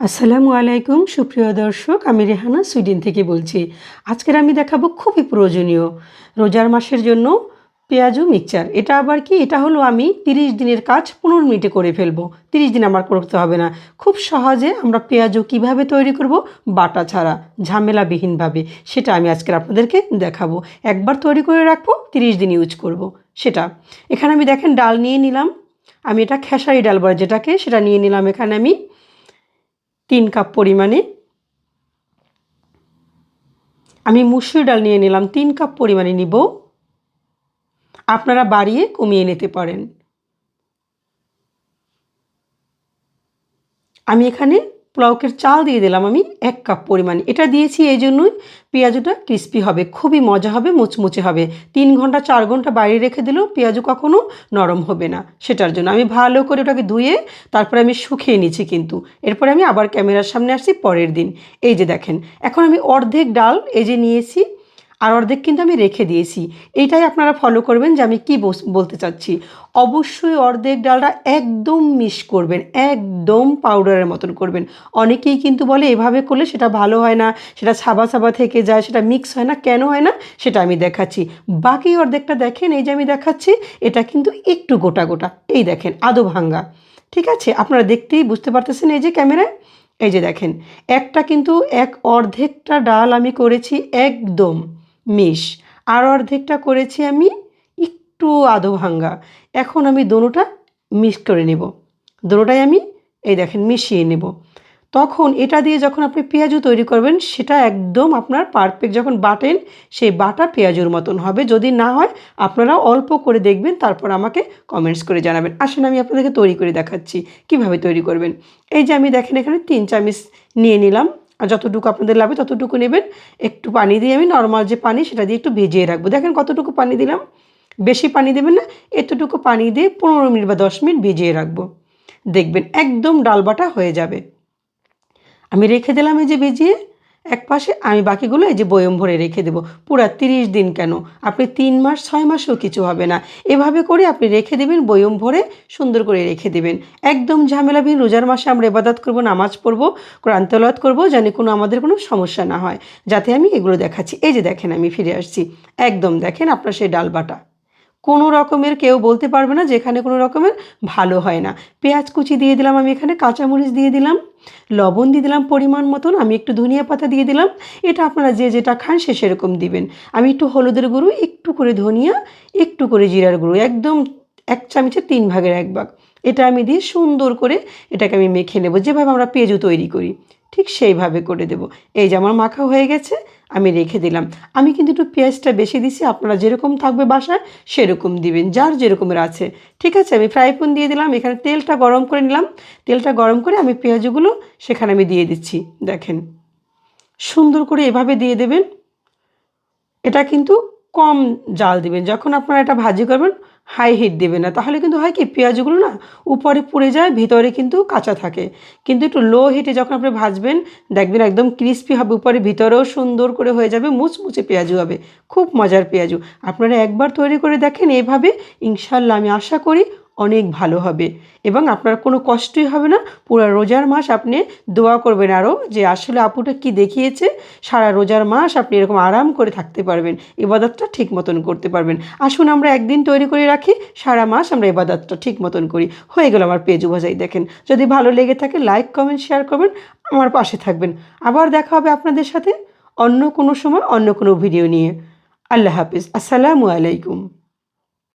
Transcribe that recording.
আসসালামু আলাইকুম, সুপ্রিয় দর্শক, আমি রেহানা সুইডেন থেকে বলছি। আজকের আমি দেখাবো খুবই প্রয়োজনীয়, রোজার মাসের জন্য পেঁয়াজু মিক্সচার। এটা আবার কি? এটা হলো আমি তিরিশ দিনের কাজ পনেরো মিনিটে করে ফেলব। তিরিশ দিন আমার করতে হবে না। খুব সহজে আমরা পেঁয়াজু কীভাবে তৈরি করব? বাটা ছাড়া, ঝামেলাবিহীনভাবে। সেটা আমি আজকের আপনাদেরকে দেখাবো। একবার তৈরি করে রাখব, তিরিশ দিন ইউজ করব। সেটা। এখানে আমি দেখেন ডাল নিয়ে নিলাম। আমি এটা খেসারি ডাল বলে যেটাকে, সেটা নিয়ে নিলাম এখানে আমি। তিন কাপ পরিমাণে। আমি মুসুর ডাল নিয়ে নিলাম, তিন কাপ পরিমাণে নিব। আপনারা বাড়িয়ে কমিয়ে নিতে পারেন। আমি এখানে পোলাউকের চাল দিয়ে দিলাম আমি এক কাপ পরিমাণ। এটা দিয়েছি এই জন্যই পেঁয়াজুটা ক্রিস্পি হবে, খুবই মজা হবে, মুচমুচে হবে। তিন ঘণ্টা, চার ঘণ্টা বাইরে রেখে দিলেও পেঁয়াজু কখনো নরম হবে না সেটার জন্য। আমি ভালো করে ওটাকে ধুয়ে তারপরে আমি শুকিয়ে নিচ্ছি কিন্তু। এরপরে আমি আবার ক্যামেরার সামনে আসছি পরের দিন। এই যে দেখেন, এখন আমি অর্ধেক ডাল এই যে নিয়েছি আর অর্ধেক কিন্তু আমি রেখে দিয়েছি। এইটাই আপনারা ফলো করবেন যে আমি কি বলতে চাচ্ছি। অবশ্যই অর্ধেক ডালটা একদম মিশ করবেন, একদম পাউডারের মতন করবেন। অনেকেই কিন্তু বলে, এভাবে করলে সেটা ভালো হয় না, সেটা ছাবা ছাবা থেকে যায়, সেটা মিক্স হয় না, কেন হয় না? সেটা আমি দেখাচ্ছি। বাকি অর্ধেকটা দেখেন, এই যে আমি দেখাচ্ছি, এটা কিন্তু একটু গোটা গোটা। এই দেখেন, আদো ভাঙ্গা। ঠিক আছে? আপনারা দেখতেই বুঝতে পারতেছেন এই যে ক্যামেরায়? এই যে দেখেন, একটা কিন্তু এক অর্ধেকটা ডাল আমি করেছি একদম। মিশ আর অর্ধেকটা করেছি আমি একটু আধো ভাঙ্গা। এখন আমি দোনোটা মিক্স করে নেব। দোনোটাই আমি, এই দেখেন, মিশিয়ে নেব। তখন এটা দিয়ে যখন আপনি পেঁয়াজু তৈরি করবেন, সেটা একদম আপনার পারফেক্ট যখন বাটেন, সেই বাটা পেঁয়াজুর মতন হবে। যদি না হয়, আপনারা অল্প করে দেখবেন, তারপর আমাকে কমেন্টস করে জানাবেন। আসেন, আমি আপনাদেরকে তৈরি করে দেখাচ্ছি কীভাবে তৈরি করবেন। এই যে আমি দেখেন, এখানে তিন চামচ নিয়ে নিলাম। যতটুকু আপনাদের লাগবে ততটুকু নেবেন। একটু পানি দিয়ে আমি নর্মাল যে পানি সেটা দিয়ে একটু ভেজিয়ে রাখব। দেখেন কতটুকু পানি দিলাম। বেশি পানি দেবেন না, এতটুকু পানি দিয়ে পনেরো মিনিট বা দশ মিনিট ভিজিয়ে রাখব। দেখবেন একদম ডালবাটা হয়ে যাবে। আমি রেখে দিলাম এই যে ভিজিয়ে। এক পাশে আমি বাকিগুলো এই যে বয়ম ভরে রেখে দেবো। পুরা তিরিশ দিন কেন? আপনি তিন মাস, ছয় মাসেও কিছু হবে না। এভাবে করে আপনি রেখে দেবেন, বয়ম ভরে সুন্দর করে রেখে দেবেন। একদম ঝামেলাবিহীন রোজার মাসে আমরা এবাদত করব, নামাজ পড়ব, কোরআন তেলাওয়াত করব জানি কোনো আমাদের কোনো সমস্যা না হয়। যাতে আমি এগুলো দেখাচ্ছি। এই যে দেখেন আমি ফিরে আসছি। একদম দেখেন আপনার সেই ডাল বাটা কোনো রকমের কেউ বলতে পারবে না যেখানে কোনো রকমের ভালো হয় না। পেঁয়াজ কুচি দিয়ে দিলাম আমি এখানে, কাঁচামরিচ দিয়ে দিলাম, লবণ দিয়ে দিলাম পরিমাণ মতন, আমি একটু ধনিয়া পাতা দিয়ে দিলাম, এটা আপনারা যে যেটা খান সে সেরকম দিবেন। আমি একটু হলুদের গুঁড়ো, একটু করে ধনিয়া, একটু করে জিরার গুঁড়ো, একদম এক চামচে তিন ভাগের এক ভাগ। এটা আমি দিয়ে সুন্দর করে এটাকে আমি মেখে নেব। যেভাবে আমরা পেঁয়াজু তৈরি করি, ঠিক সেইভাবে করে দেব। এই যে আমার মাখা হয়ে গেছে, আমি রেখে দিলাম। আমি কিন্তু একটু পেঁয়াজটা বেশি দিছি, আপনারা যেরকম থাকবে বাসায় সেরকম দিবেন, যার যেরকমের আছে। ঠিক আছে, আমি ফ্রাই দিয়ে দিলাম, এখানে তেলটা গরম করে নিলাম। তেলটা গরম করে আমি পেঁয়াজগুলো সেখানে আমি দিয়ে দিচ্ছি, দেখেন। সুন্দর করে এভাবে দিয়ে দেবেন। এটা কিন্তু কম জাল দিবেন। যখন আপনারা এটা ভাজি করবেন হাই হিট দেবে না। তাহলে কিন্তু হয় কি, পেঁয়াজগুলো না উপরে পুড়ে যায়, ভিতরে কিন্তু কাঁচা থাকে। কিন্তু একটু লো হিটে যখন আপনি ভাজবেন, দেখবেন একদম ক্রিস্পি হবে, উপরে ভিতরেও সুন্দর করে হয়ে যাবে, মুচমুচে পেঁয়াজু হবে। খুব মজার পেঁয়াজু। আপনারা একবার তৈরি করে দেখেন, এভাবে ইনশাল্লাহ আমি আশা করি অনেক ভালো হবে। এবং আপনার কোনো কষ্টই হবে না। পুরো রোজার মাস আপনি দোয়া করবেন আরও যে আসলে আপুটা কি দেখিয়েছে। সারা রোজার মাস আপনি এরকম আরাম করে থাকতে পারবেন। ইবাদতটা ঠিক মতন করতে পারবেন। আসুন আমরা একদিন তৈরি করে রাখি। সারা মাস আমরা ইবাদতটা ঠিক মতন করি। হয়ে গেল আমার পেজ ভাজাই দেখেন। যদি ভালো লেগে থাকে লাইক, কমেন্ট, শেয়ার করবেন। আমার পাশে থাকবেন। আবার দেখা হবে আপনাদের সাথে অন্য কোনো সময়, অন্য কোনো ভিডিও নিয়ে। আল্লাহ হাফিজ। আসসালামু আলাইকুম।